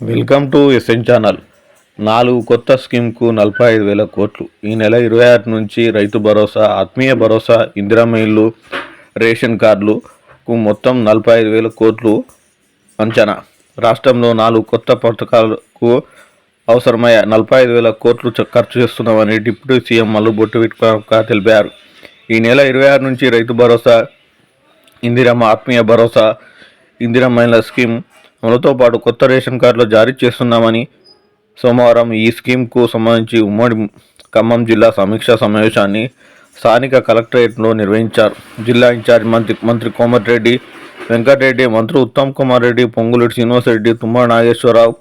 Welcome to SN channel. నాలుగు కొత్త స్కీమ్కు నలభై ఐదు వేల కోట్లు. ఈ నెల ఇరవై ఆరు నుంచి రైతు భరోసా ఆత్మీయ భరోసా ఇందిరమ్మ ఇల్లు రేషన్ కార్డులకు మొత్తం నలభై ఐదు వేల కోట్లు అంచనా. రాష్ట్రంలో నాలుగు కొత్త పథకాలకు అవసరమయ్యే నలభై ఐదు వేల కోట్లు ఖర్చు చేస్తున్నామని డిప్యూటీ సీఎం మల్లుబొట్టు విక్రమార్క తెలిపారు. ఈ నెల ఇరవై ఆరు నుంచి రైతు భరోసా ఇందిరమ్మ ఆత్మీయ భరోసా ఇందిరమ్మ మహిళల స్కీమ్ అమలుతో పాటు కొత్త రేషన్ కార్డులు జారీ చేస్తున్నామని సోమవారం ఈ స్కీమ్కు సంబంధించి ఉమ్మడి ఖమ్మం జిల్లా సమీక్షా సమావేశాన్ని స్థానిక కలెక్టరేట్లో నిర్వహించారు. జిల్లా ఇన్ఛార్జ్ మంత్రి మంత్రి కోమటిరెడ్డి వెంకటరెడ్డి మంత్రి ఉత్తమ్ కుమార్ రెడ్డి పొంగులేటి శ్రీనివాసరెడ్డి తుమ్మల నాగేశ్వరరావు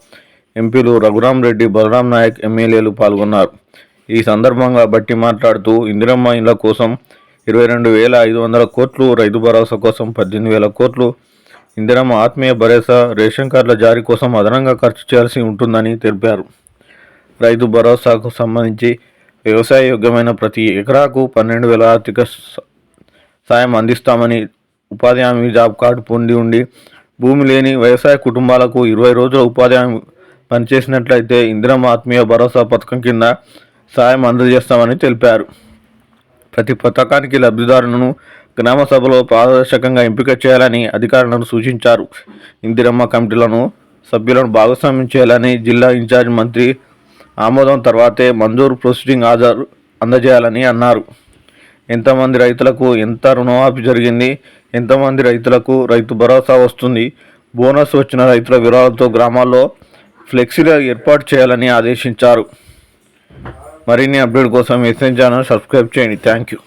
ఎంపీలు రఘురాం రెడ్డి బలరాం నాయక్ ఎమ్మెల్యేలు పాల్గొన్నారు. ఈ సందర్భంగా బట్టి మాట్లాడుతూ ఇందిరమ్మ ఇళ్ళ కోసం ఇరవై రెండు వేల ఐదు వందల కోట్లు రైతు భరోసా కోసం పద్దెనిమిది వేల కోట్లు ఇందిరమ్మ ఆత్మీయ భరోసా రేషన్ కార్డుల జారీ కోసం అదనంగా ఖర్చు చేయాల్సి ఉంటుందని తెలిపారు. రైతు భరోసాకు సంబంధించి వ్యవసాయ యోగ్యమైన ప్రతి ఎకరాకు పన్నెండు వేల ఆర్థిక సాయం అందిస్తామని ఉపాధి హామీ జాబ్ కార్డు పొంది ఉండి భూమి లేని వ్యవసాయ కుటుంబాలకు ఇరవై రోజుల ఉపాధి హామీ పనిచేసినట్లయితే ఇందిరమ్మ ఆత్మీయ భరోసా పథకం కింద సాయం అందజేస్తామని తెలిపారు. ప్రతి పథకానికి లబ్ధిదారులను గ్రామ సభలో పారదర్శకంగా ఎంపిక చేయాలని అధికారులను సూచించారు. ఇందిరమ్మ కమిటీలను సభ్యులను భాగస్వామ్యం చేయాలని జిల్లా ఇన్ఛార్జ్ మంత్రి ఆమోదం తర్వాతే మంజూరు ప్రొసీడింగ్ ఆధార్ అందజేయాలని అన్నారు. ఎంతమంది రైతులకు ఎంత రుణమాఫీ జరిగింది? ఎంతమంది రైతులకు రైతు భరోసా వస్తుంది? బోనస్ వచ్చిన రైతుల వివరాలతో గ్రామాల్లో ఫ్లెక్సీలు ఏర్పాటు చేయాలని ఆదేశించారు. మరిన్ని అప్డేట్ కోసం ఎస్ఎన్ ఛానల్ సబ్స్క్రైబ్ చేయండి. Thank you.